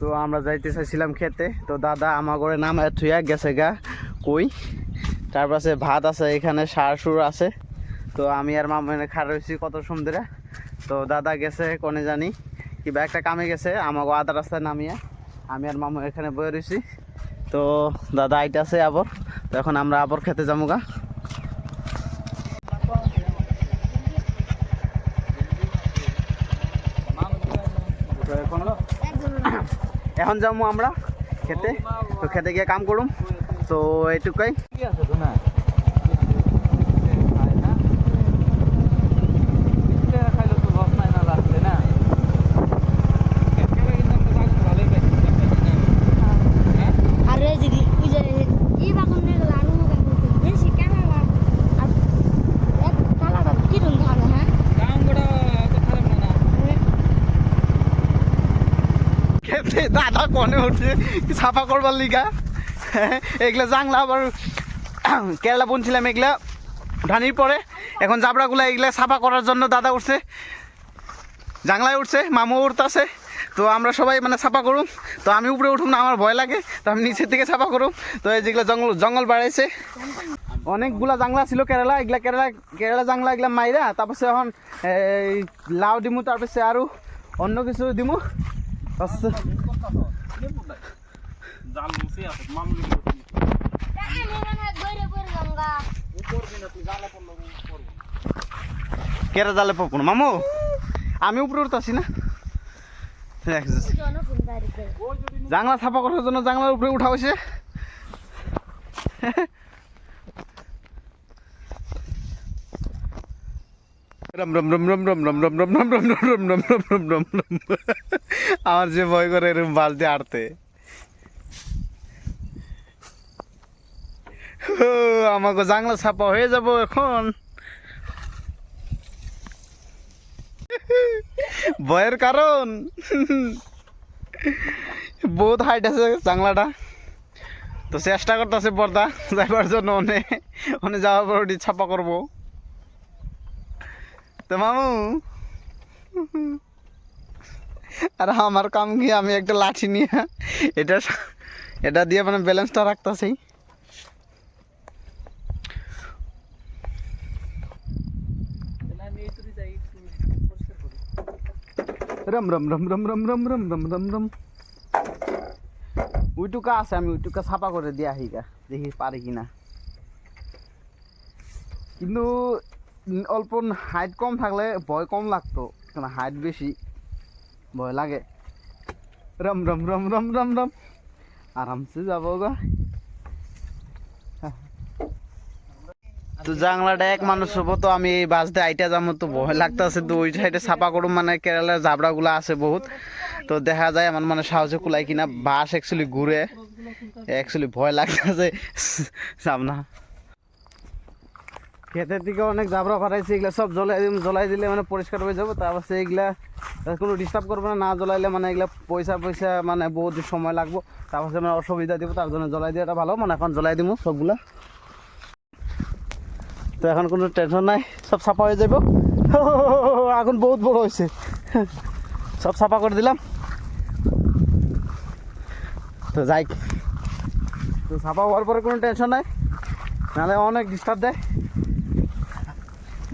তো আমরা যাইতে চাইছিলাম খেতে। তো দাদা আমার ঘরে নামায় থুয়া গেছে গা, কই? তার পাশে ভাত আছে, এখানে সার সুর আছে। তো আমি আর এনে খার রয়েছি কত সুন্দরে। তো দাদা গেছে, কোনে জানি, কিবা একটা কামে গেছে আমাকে আধা রাস্তায় নামিয়ে। আমি আর মামু এখানে বয়ে রয়েছি তো দাদা আইতাছে আবার, তো এখন আমরা আবার খেতে যাব গা তো এখন এখন যাব আমরা খেতে। তো খেতে গিয়ে কাম করুম। তো এইটুকুই আর এই যে ওই যে এই বাগানে লাগানো বেশি কালার আর এক কালার কি রকম ভালো হ্যাঁ খেতে দাদা কনে উঠছে সাফা করবার লিগা? এগুলা জাংলা আবার কেরালা বুনছিলাম এগুলা ধানির পরে। এখন জাবড়াগুলা এগুলা সাফা করার জন্য দাদা উঠছে। জাংলায় উঠছে, মামু উঠতেছে। তো আমরা সবাই মানে সাফা করুম। তো আমি উপরে উঠুম না, আমার ভয় লাগে। তো আমি নিচের থেকে সাফা করুম। তো এই যেগুলো জঙ্গল জঙ্গল বাড়াইছে। অনেকগুলা জাংলা ছিল কেরালা, এগুলা কেরালা কেরালা জাংলা এগুলা মাইরা, তারপরে এখন লাউ দিমু, তারপরে আরও অন্য কিছু দিমু। আচ্ছা জাল মুছে আছে মামুলি আমি মনে না? জালে পড়ল জালে পকুন মামু, আমি উপরে উঠতেছি না। জাংলা ছাপা করার জন্য জাংলার উপরে উঠা হয়েছে। রম রম রম রম রম রম রম রম রম রম রম রম রম রম রম রম আমার যে ভয় করে এরকম বালতি আড়তে আমাকে জাংলা ছাপা হয়ে যাব এখন ভয়ের কারণ বহুত হাইট আছে জাংলাটা তো চেষ্টা করতেছে পর্দা যাইবার জন্য অনে অনে যাওয়ার পর ছাপা করব তো মামু? আর আমার কাম কি? আমি একটা লাঠি নিয়ে, এটা এটা দিয়ে মানে ব্যালেন্সটা রাখতেছি। রম রম রম রম রম রম রম রম রম রম। ওইটুকা আছে, আমি ওইটুকা ছাপা করে দিয়ে আহি গা দেখি পারি কিনা। কিন্তু অল্প হাইট কম থাকলে ভয় কম লাগতো কারণ হাইট বেশি, ভয় লাগে। রম রম রম রম রম রম, আরামসে যাব গা। তো জাংলাটা এক মানুষ হব, তো আমি এই বাস দিয়ে আইটা যাব, তো ভয় লাগতেছে, তো ওই সাইডে ছাপা করুম মানে কেরালার জাবড়াগুলো আছে বহুত। তো দেখা যায় আমার মানে সাহসে কুলাই কিনা, বাস অ্যাকচুয়ালি ঘুরে অ্যাকচুয়ালি ভয় লাগতেছে, সামনা। ক্ষেতের দিকে অনেক জাবড়া ফাটাইছে, এগুলা সব জ্বলাই জ্বলাই দিলে মানে পরিষ্কার হয়ে যাব। তারপর সে এগুলা কোনো ডিস্টার্ব করবে না না জ্বলাইলে মানে এগুলা পয়সা পয়সা মানে বহুত সময় লাগবো। তারপর সে মানে অসুবিধা দিব, তার জন্য জ্বলাই দেওয়াটা ভালো মানে এখন জ্বলাই দিব সবগুলা। তো এখন কোনো টেনশন নাই, সব সাফা হয়ে যাব আগুন বহুত বড় হয়েছে সব সাফা করে দিলাম। তো যাই। তো সাফা হওয়ার পরে কোনো টেনশন নাই নাহলে অনেক ডিস্টার্ব দেয়।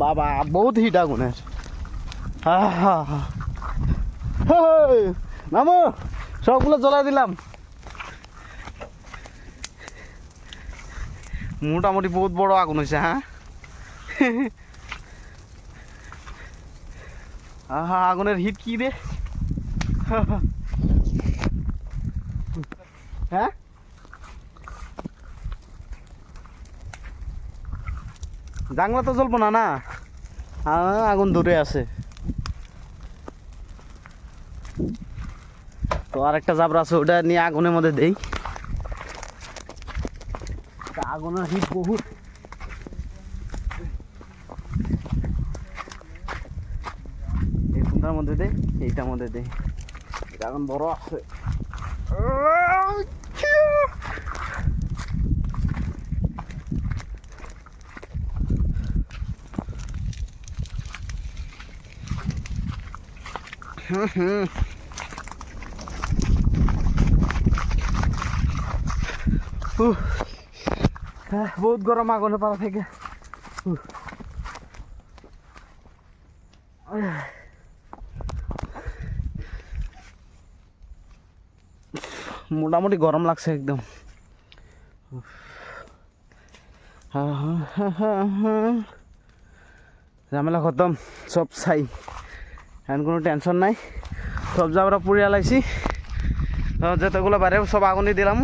বাবা, বহুত হিট আগুনের নামো সবগুলো জ্বলাই দিলাম। মোটামুটি বহুত বড় আগুন হয়েছে হ্যাঁ? আহা আগুনের হিট কি রে? হ্যাঁ? জাংলা তো জ্বলবো না না? আগুন ধরে আছে। তো আর একটা জাবরা আছে ওটা নিয়ে আগুনের মধ্যে দেই। তা আগুনের হিট বহুত। এই কোনটার মধ্যে দে এইটার মধ্যে দে এটা এখন বড় আছে। হ্যাঁ, বহুত গরম আগলে পাড়া থেকে। মোটামুটি গরম লাগছে একদম। হ্যাঁ, হ্যাঁ, ঝামেলা খতম সব চাই এখন কোনো টেনশন নাই। সব যাবরা পুড়িয়া লাইছি, তো যতগুলো বাইরে সব আগুনি দিলাম।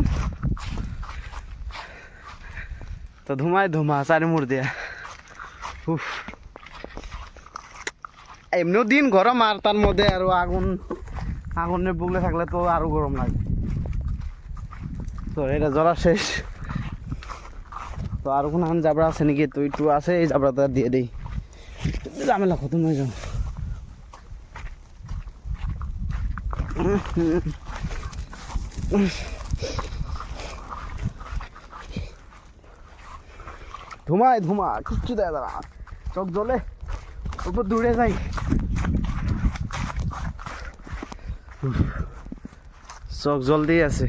তো ধুমাই ধুমা চারি মুড় দিয়া। উফ। এমনিও দিন গরম আর তার মধ্যে আরও আগুন আগুনের বুগলে থাকলে তো আরও গরম লাগে। তো এটা জ্বলা শেষ। তো আর কোনো আন জাবরা আছে নাকি? তো একটু আছে, এই জাবরাটা দিয়ে দিই। ঝামেলা খতম হয়ে যাও। ধুমায় ধুমা কিচ্ছু দেয় দাঁড়া চোখ জ্বলে উপর দূরে যাই। চোখ জলদি আছে।